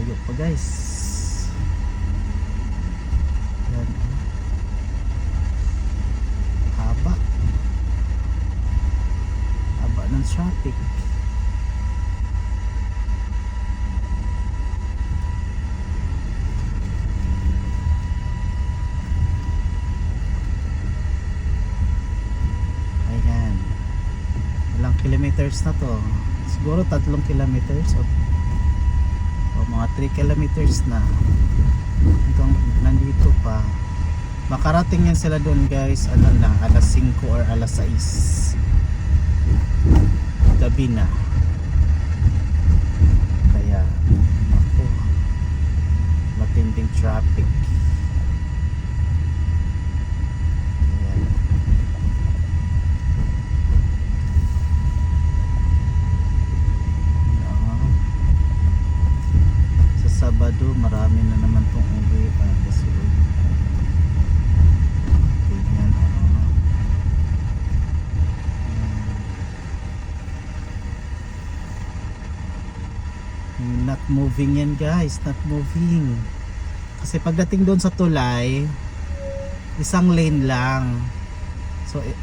Layo pa guys. Yan. Haba. Haba ng traffic. Kilometers na to? Siguro tatlong kilometers o mga 3 kilometers na. Hanggang nandito pa. Makarating yan sila doon guys, ano na, alas 5 or alas 6. Gabi na. Kaya, ako, matinding traffic. Ayan. Ah. Sa Sabado, marami na naman pong uwi ah, kasi ganyan ano. Hmm, Not moving yan guys, not moving. Kasi pagdating doon sa tulay, isang lane lang. So, eh,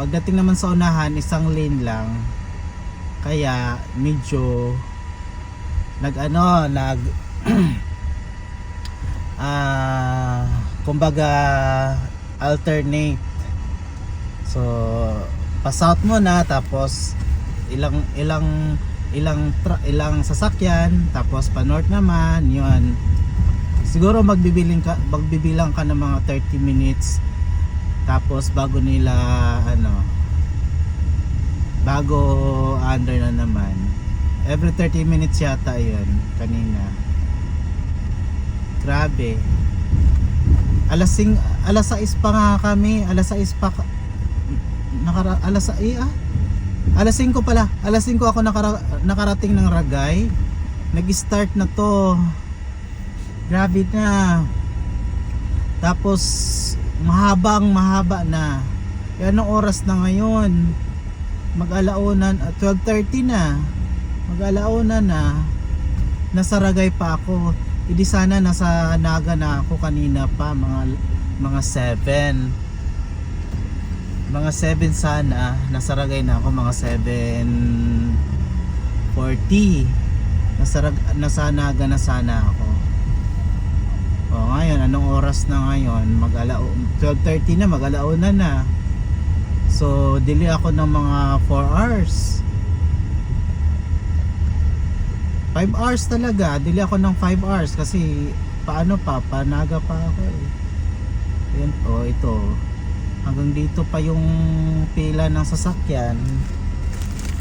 pagdating naman sa unahan, isang lane lang. Kaya medyo nag ano, nag ah kumbaga alternate. So, pa-south muna tapos ilang ilang ilang ilang sasakyan tapos pa north naman, 'yon. Siguro magbibiling ka magbibilang ka ng mga 30 minutes tapos bago nila ano bago under na naman. Every 30 minutes yata yun kanina. Grabe. Alas alas 6 pa nga kami alas 6 pa ka- nakara, alas 6 ah alas 5 pala. Alas 5 ako nakara, nakarating ng Ragay. Nag-start na to. Grabe na. Tapos mahabang mahaba na. Eh, anong oras na ngayon? Mag-alaunan at 12.30 na. Mag-alaunan na. Nasa Ragay pa ako. Hindi sana nasa Naga na ako kanina pa mga mga 7 mga 7 sana nasa Ragay na ako mga 7.40 nasa, Rag- nasa Naga na sana ako o ngayon anong oras na ngayon mag 12.30 na mag alaunan na So, dili ako ng mga 4 hours. 5 hours talaga. Dili ako ng 5 hours kasi paano pa, panaga pa ako eh. Yan po, ito. Hanggang dito pa yung pila ng sasakyan.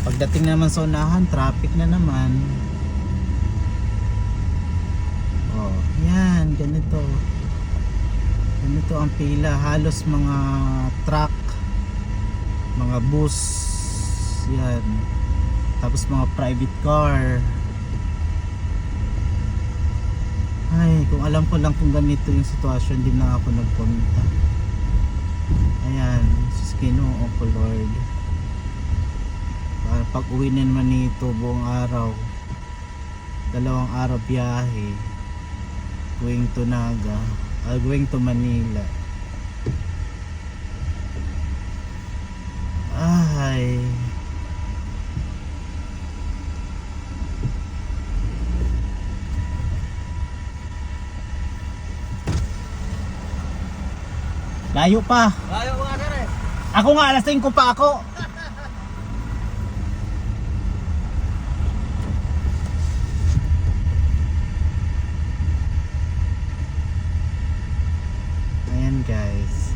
Pagdating naman sa unahan, traffic na naman. Oh, yan, ganito. Ganito ang pila. Halos mga truck mga bus yan tapos mga private car ay kung alam ko lang kung ganito yung sitwasyon din na ako nagpunta ayan sus kinoo ko lord Para pag uwi na naman nito buong araw dalawang araw biyahe going to Naga uh, going to Manila Ay. Layo pa. Ayaw ko nga sir eh. Ako nga alas 5 pa ako. Ayan guys.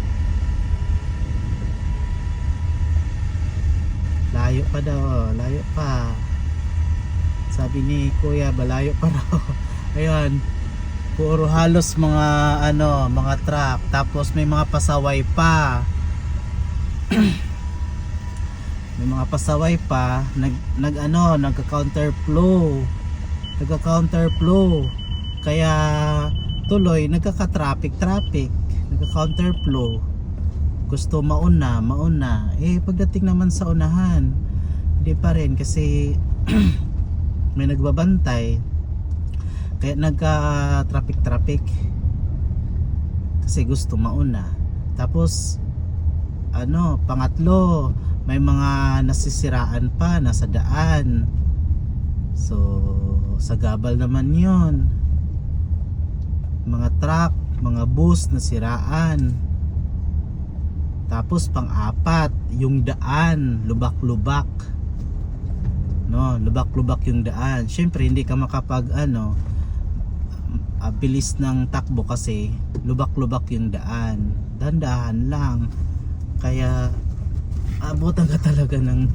Layo pa daw, oh. layo pa. Sabi ni Kuya, balayo pa raw. Ayun. Puro halos mga ano, mga truck. Tapos may mga pasaway pa. may mga pasaway pa. Nag, nag ano, nagka-counter flow. Nagka-counter flow. Kaya tuloy nagkaka-traffic traffic. Nagka-counter flow gusto mauna, mauna. Eh, pagdating naman sa unahan, hindi pa rin kasi may nagbabantay. Kaya nagka traffic traffic. Kasi gusto mauna. Tapos ano, pangatlo, may mga nasisiraan pa nasa daan. So, sa gabal naman 'yon. Mga truck, mga bus nasiraan. Tapos pang-apat, yung daan, lubak-lubak. No, lubak-lubak yung daan. Syempre hindi ka makapag ano ah, bilis ng takbo kasi lubak-lubak yung daan. Dandahan lang. Kaya abutan ka talaga ng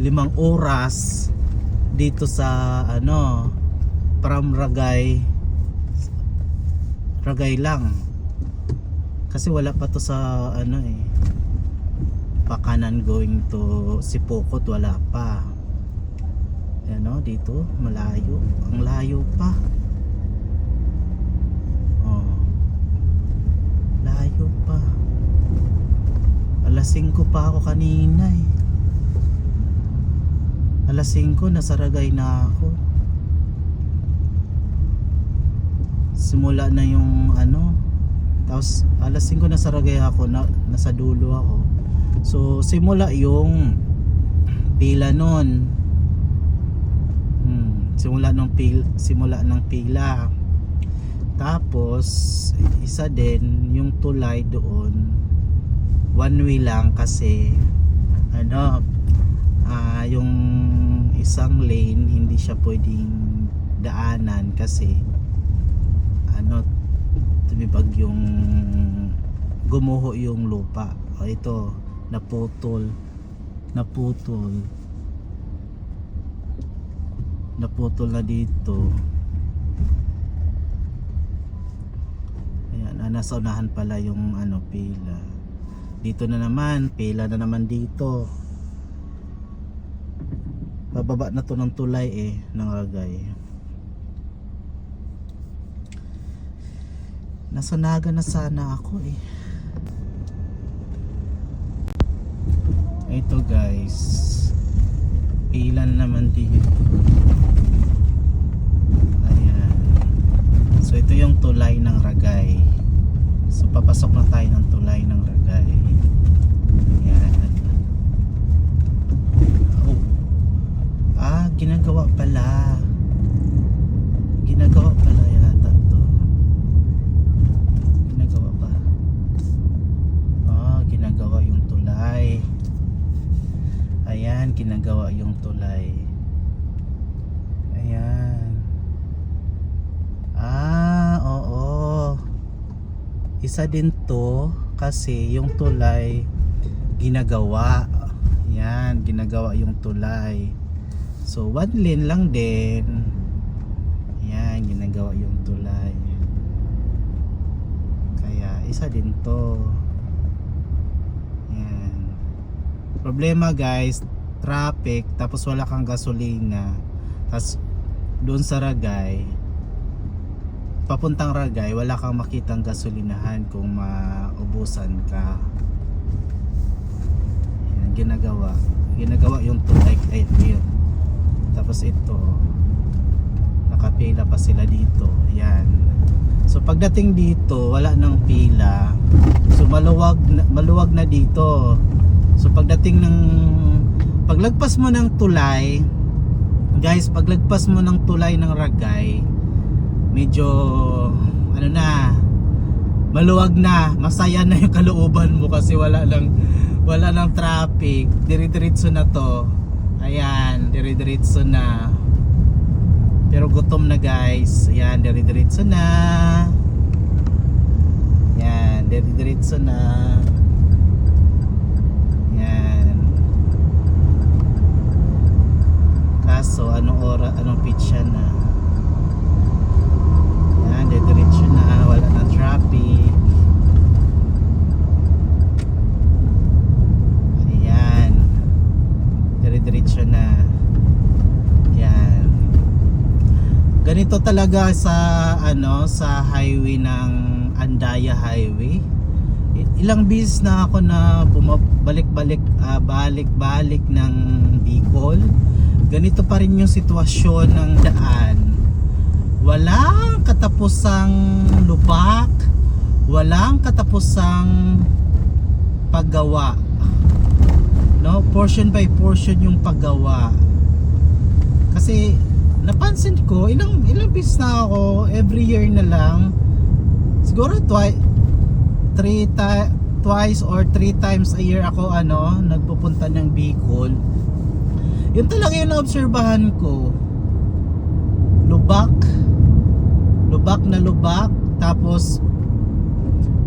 limang oras dito sa ano from Ragay Ragay lang. Kasi wala pa to sa ano eh. Pakanan going to Sipokot wala pa. Ano dito malayo. Ang layo pa oh layo pa alas 5 pa ako kanina eh. Alas 5 nasa Ragay na ako. Simula na yung ano tapos alas 5 nasa Ragay ako na, nasa dulo ako. So simula yung pila nun. Hmm, simula nung pil simula ng pila. Tapos isa din yung tulay doon one way lang kasi ano ah yung isang lane hindi siya pwedeng daanan kasi ano tumibag yung gumuho yung lupa. O ito naputol naputol. Naputol na dito. Ayan ah, nasa unahan pala yung ano pila dito na naman pila na naman dito. Bababa na to ng tulay eh ng ragay nasa naga na sana ako eh. Ito guys ilan naman dito. Ayan. So ito yung tulay ng ragay papasok na tayo ng tulay ng ragay. Ayan. Oh. Ah, ginagawa pala. Ginagawa pala yata to. Ginagawa pa. Ah, ginagawa yung tulay. Ayan, ginagawa yung tulay. Ayan. Ah, oo. Isa din to kasi yung tulay ginagawa. Yan, ginagawa yung tulay. So one lane lang din. Yan, ginagawa yung tulay. Kaya isa din to. Yan. Problema guys, traffic tapos wala kang gasolina. Tapos doon sa Ragay, papuntang Ragay, wala kang makitang gasolinahan kung maubusan ka. Yan, ginagawa. Ginagawa yung tulay. Ay, yun. Tapos ito, nakapila pa sila dito. Ayan. So pagdating dito, wala nang pila. So maluwag maluwag na dito. So pagdating ng paglagpas mo ng tulay, guys, paglagpas mo ng tulay ng Ragay, medyo ano na, maluwag na, masaya na yung kalooban mo kasi wala lang wala lang traffic. Dire-diretso na to. Ayan, dire-diretso na. Pero gutom na guys. Ayan, dire-diretso na. Ayan, dire-diretso na. Ayan. Kaso, anong ora, anong pitcha na? Ayan, dire-diretso na. Wala na traffic. Ayan. Dire-diretso na. Yan. Ganito talaga sa ano sa highway ng Andaya Highway. Ilang beses na ako na bumabalik-balik ah, balik-balik ng Bicol. Ganito pa rin yung sitwasyon ng daan. Walang katapusang lubak, walang katapusang paggawa. No, portion by portion yung paggawa. Kasi napansin ko ilang ilang bis na ako every year na lang siguro twice three ti- twice or three times a year ako ano nagpupunta ng Bicol. Yun talaga yung naobserbahan ko. Lubak lubak na lubak tapos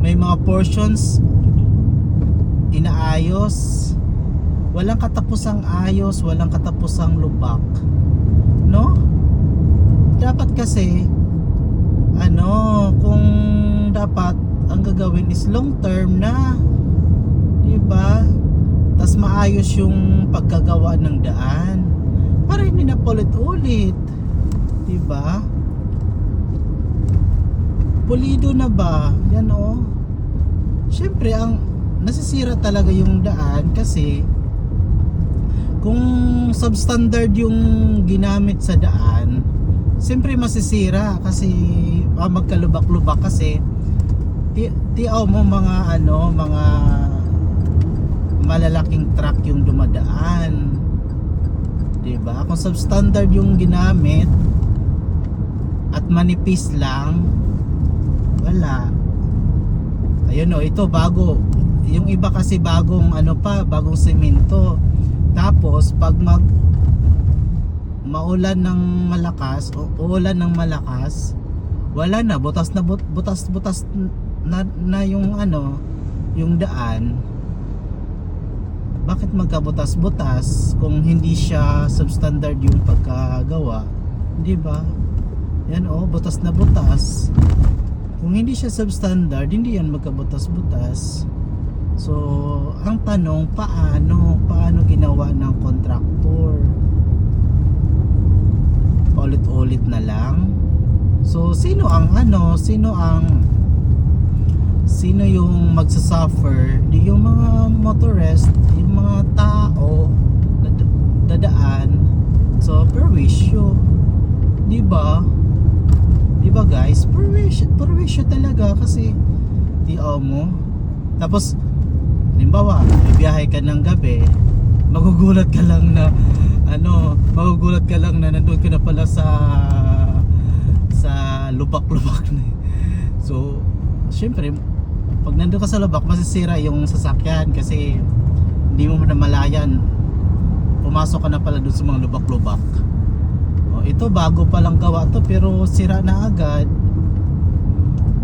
may mga portions inaayos. Walang katapusang ayos walang katapusang lubak no? Dapat kasi ano kung dapat ang gagawin is long term na di ba? Tas maayos yung pagkagawa ng daan. Para hindi na ulit-ulit di ba pulido na ba? Yan o syempre ang nasisira talaga yung daan kasi kung substandard yung ginamit sa daan siyempre masisira kasi ah, magkalubak-lubak kasi ti tiaw mo mga ano mga malalaking truck yung dumadaan. 'di ba kung substandard yung ginamit at manipis lang wala. Ayun o ito bago. Yung iba kasi bagong ano pa bagong semento. Tapos pag mag maulan ng malakas o uulan ng malakas wala na butas na but- butas butas na, na yung ano yung daan. Bakit magkabutas-butas kung hindi siya substandard yung pagkagawa? Di ba? Yan oh butas na butas kung hindi siya substandard hindi yan magkabutas-butas. So ang tanong paano? Paano ginawa ng contractor? Paulit-ulit na lang. So sino ang ano? Sino ang sino yung magsasuffer? Di yung mga motorist yung mga tao dadaan so perwisyo. Di ba di ba guys? Perwisyo perwisyo talaga kasi di oh, mo. Tapos limbawa bibiyahe ka ng gabi magugulat ka lang na ano magugulat ka lang na nandun ka na pala sa sa lubak-lubak na so syempre pag nandun ka sa lubak masisira yung sasakyan kasi hindi mo na malayan. Pumasok ka na pala dun sa mga lubak-lubak oh, ito bago pa lang gawa to pero sira na agad.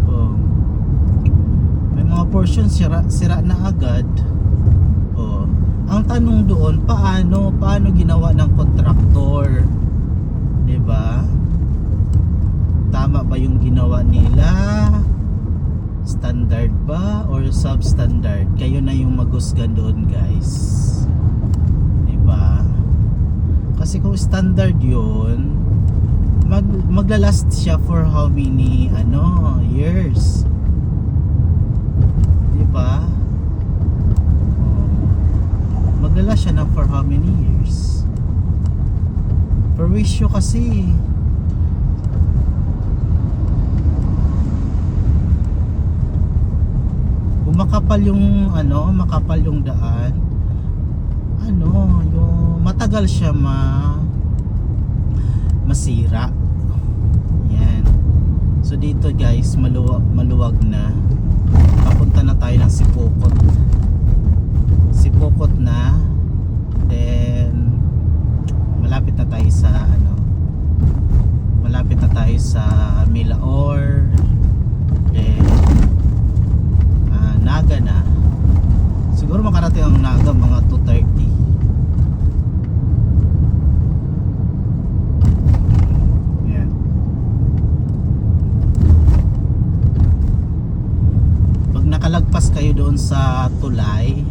Oh. may mga portions sira, sira na agad. Oh. ang tanong doon paano paano ginawa ng kontraktor 'di ba? Tama ba yung ginawa nila? Standard ba or substandard? Kayo na yung maghusga doon guys kasi kung standard yun mag maglalast siya for how many ano years? 'di ba? Oh. maglalast siya na for how many years? Perwisyo kasi. Makapal yung ano makapal yung daan ano yung matagal siya ma masira. Yan. So dito guys maluwag, maluwag na. Papunta na tayo ng Sipokot na then malapit na tayo sa ano malapit na tayo sa Milaor then ah, Naga na siguro makarating ang Naga mga 2.30 yan pag nakalagpas kayo doon sa tulay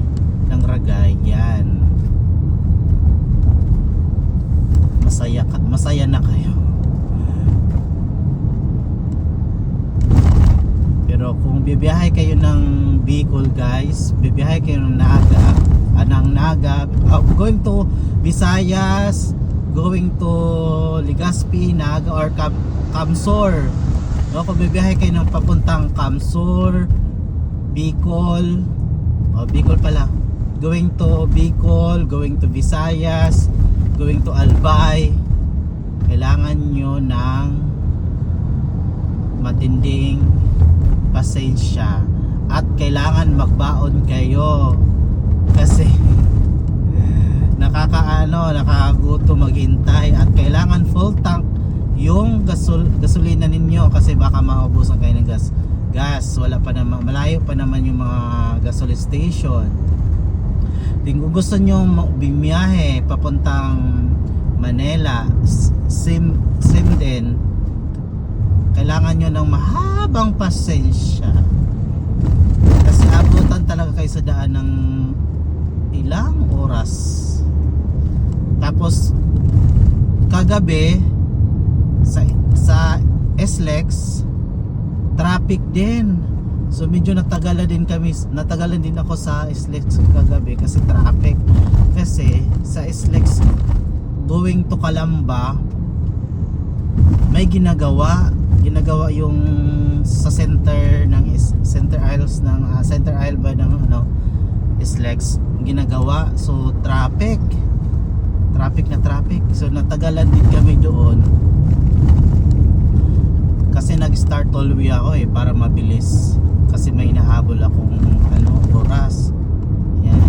ng Ragay yan masaya ka, masaya na kayo Pero kung bibiyahe kayo ng Bicol guys, bibiyahe kayo ng Naga, ah, ng Naga, uh, going to Visayas, going to Legazpi, Naga or Cam Camsor. No, kung bibiyahe kayo ng papuntang Camsor, Bicol, o Bicol pala. Going to Bicol, going to Visayas, going to Albay. Kailangan nyo ng matinding pasensya at kailangan magbaon kayo kasi nakakaano, nakakaguto maghintay at kailangan full tank yung gasol, gasolina ninyo kasi baka maubusan kayo ng gas. Gas, wala pa naman, malayo pa naman yung mga gasoline station. Kung gusto nyo bumiyahe papuntang Manila, S- Sim, Simden, kailangan nyo ng mahabang pasensya. Abutan talaga kayo sa daan ng ilang oras. Tapos kagabi sa sa SLEX traffic din. So medyo natagalan din kami, natagalan din ako sa SLEX kagabi kasi traffic. Kasi sa SLEX going to Calamba may ginagawa ginagawa yung sa center ng is- center aisles ng ah, center aisle ba ng ano SLEX ginagawa. So traffic. Traffic na traffic. So natagalan din kami doon. Kasi nag-start tollway ako eh para mabilis. Kasi may inahabol akong ano oras. Yan.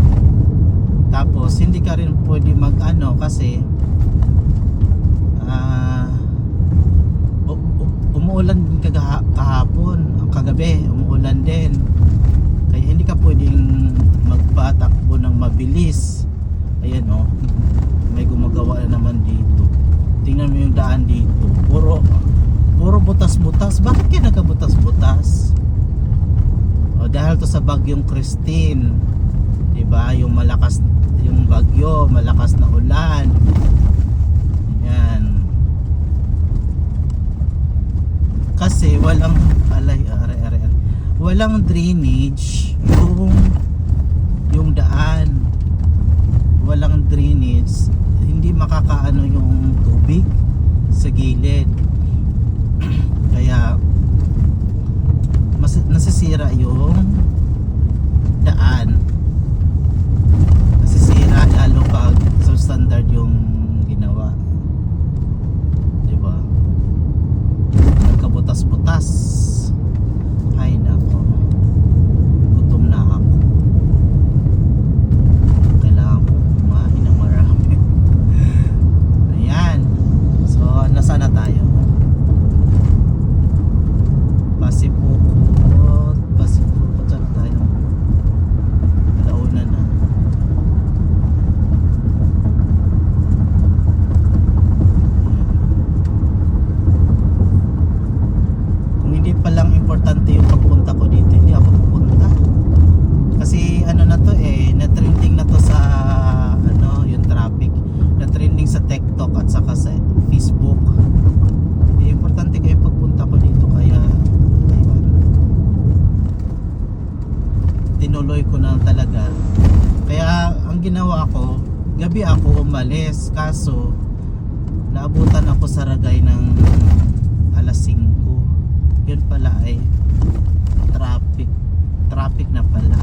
Tapos hindi ka rin pwede mag ano kasi ah u- u- umuulan din kagaha- kahapon kagabi umuulan din. Kaya hindi ka pwedeng magpatakbo ng mabilis. Ayan oh. May gumagawa na naman dito. Tingnan mo yung daan dito. Puro puro butas-butas. Bakit kaya nagkabutas-butas? O dahil to sa bagyong Christine. 'di ba yung malakas yung bagyo malakas na ulan. Yan kasi walang alay are, are, are. walang drainage yung yung daan. Walang drainage. Hindi makakaano yung tubig sa gilid. Kaya mas nasisira yung daan. Nasisira lalo pag substandard yung ginawa di ba nagkabutas-butas ay nako gutom na ako kailangan ko kumain ng marami ayan so nasa na tayo Pasipukot Pasipukot saan na tayo alauna na kung hindi pa lang importante yung pagpunta ko dito hindi ako pupunta kasi ano na to eh na-trending na to sa ano yung traffic na-trending sa TikTok at saka sa Facebook eh, importante kayo pagpunta ko dito kaya ayun tinuloy ko na talaga kaya ang ginawa ko gabi ako umalis kaso naabutan ako sa ragay ng alas 5 yun pala ay traffic traffic na pala.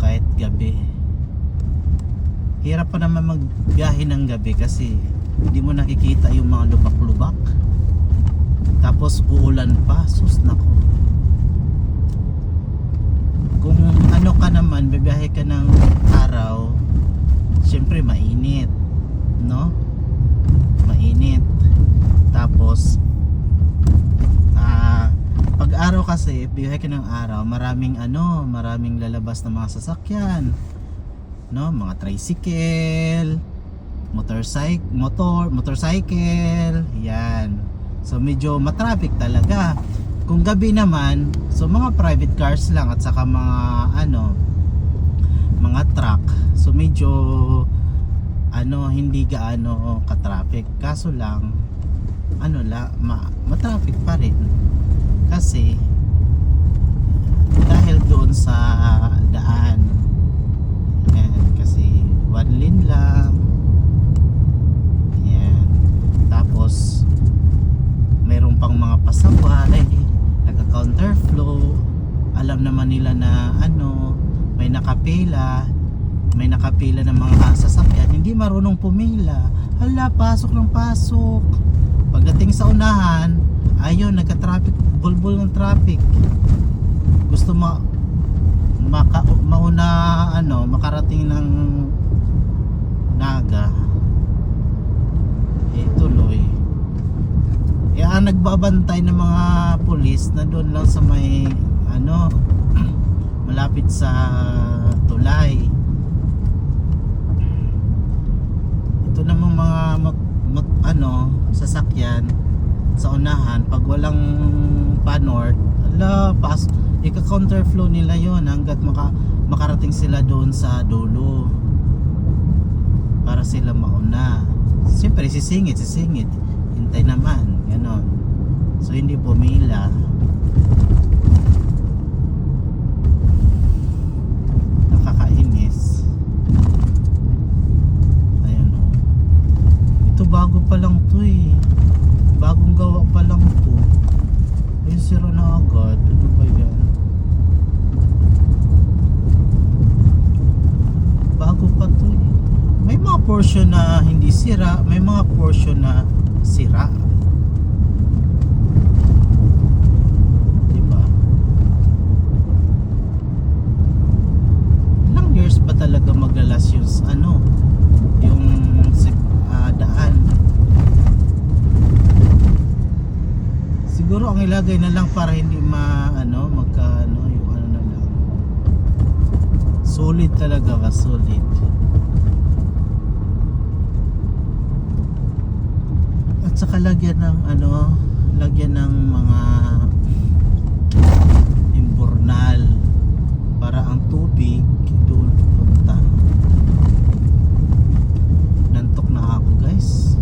Kahit gabi. Hirap pa naman magbiyahe ng gabi kasi hindi mo nakikita yung mga lubak-lubak. Tapos uulan pa sus nako. Kung ano ka naman bibiyahe ka ng araw syempre mainit no? Mainit. Tapos ah pag araw kasi biyahe ka ng araw maraming ano maraming lalabas na mga sasakyan no? Mga tricycle motorcycle motor motorcycle yan. So medyo matraffic talaga. Kung gabi naman so mga private cars lang at saka mga ano mga truck. So medyo ano hindi gaano ka-traffic. Kaso lang ano la ma, ma-traffic pa rin. Kasi dahil doon sa daan Ayan, kasi one lane lang nakapila, may nakapila ng mga sasakyan, hindi marunong pumila. Hala, pasok ng pasok. Pagdating sa unahan, ayun, nagka-traffic, bulbul ng traffic. Gusto ma maka, mauna ano, makarating ng Naga. Eh, tuloy. Eh, ang nagbabantay ng mga pulis na doon lang sa may ano malapit sa tulay. Ito namang mga mag, mag- ano sasakyan sa unahan pag walang pa-north, ala pas ika-counterflow nila yon hanggat maka, makarating sila doon sa dulo para sila mauna. Siyempre sisingit, sisingit. Hintay naman, ganon. So hindi pumila. Nakakainis. Ayun o. Ito bago pa lang to eh. Bagong gawa pa lang to. Ayun sira na agad. Ano ba yan? Bago pa to eh. May mga portion na hindi sira, may mga portion na sira. Diba? Ilang years ba talaga maglalas yung ano, yung daan? Siguro ang ilagay na lang para hindi ma ano magka ano yung ano na lang. Solid talaga ba solid. At saka lagyan ng ano, lagyan ng mga imburnal para ang tubig doon pupunta. Nantok na ako guys.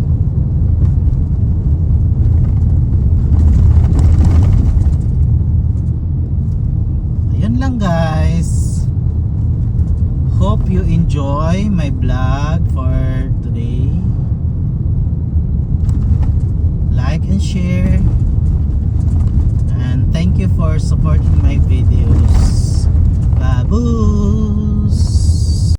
Lang guys. Hope you enjoy my vlog for today. Like and share. And thank you for supporting my videos. Babu!